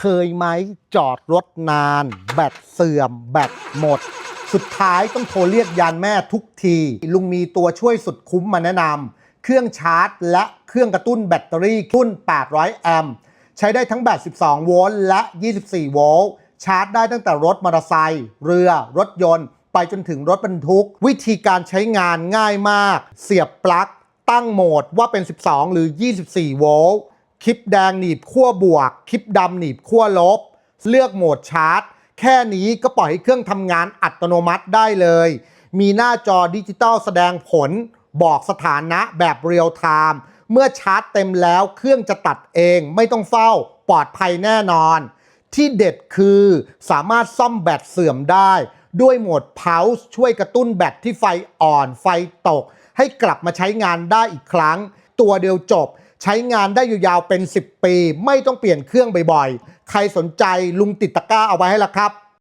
เคยไหมจอดรถนาน แบตเสื่อม แบตหมด สุดท้ายต้องโทรเรียกยานแม่ทุกที ลุงมีตัวช่วยสุดคุ้มมาแนะนำเครื่องชาร์จ และเครื่องกระตุ้นแบตเตอรี่รุ่น 800 แอมป์ใช้ได้ทั้งแบต 12 โวลต์และ 24 โวลต์ชาร์จได้ตั้งแต่รถมอเตอร์ไซค์เรือรถยนต์ ไปจนถึงรถบรรทุก วิธีการใช้งานง่ายมาก เสียบปลั๊กตั้งโหมดว่าเป็น 12 หรือ 24 โวลต์ คลิปแดงหนีบขั้วบวก คลิปดำหนีบขั้วลบ เลือกโหมดชาร์จ แค่นี้ก็ปล่อยให้เครื่องทำงานอัตโนมัติได้เลย มีหน้าจอดิจิตอลแสดงผล บอกสถานะแบบเรียลไทม์เมื่อชาร์จเต็มแล้วเครื่องจะตัดเองไม่ต้องเฝ้าปลอดภัยแน่นอน ที่เด็ดคือสามารถซ่อมแบตเสื่อมได้ ด้วยโหมด Pulse ช่วยกระตุ้นแบตที่ไฟอ่อนไฟตก ให้กลับมาใช้งานได้อีกครั้ง ตัวเดียวจบ ใช้งานได้อยู่ยาวเป็น 10 ปี ไม่ต้องเปลี่ยนเครื่องบ่อยๆ ใครสนใจลุงติดตะกร้าเอาไว้ให้ละครับ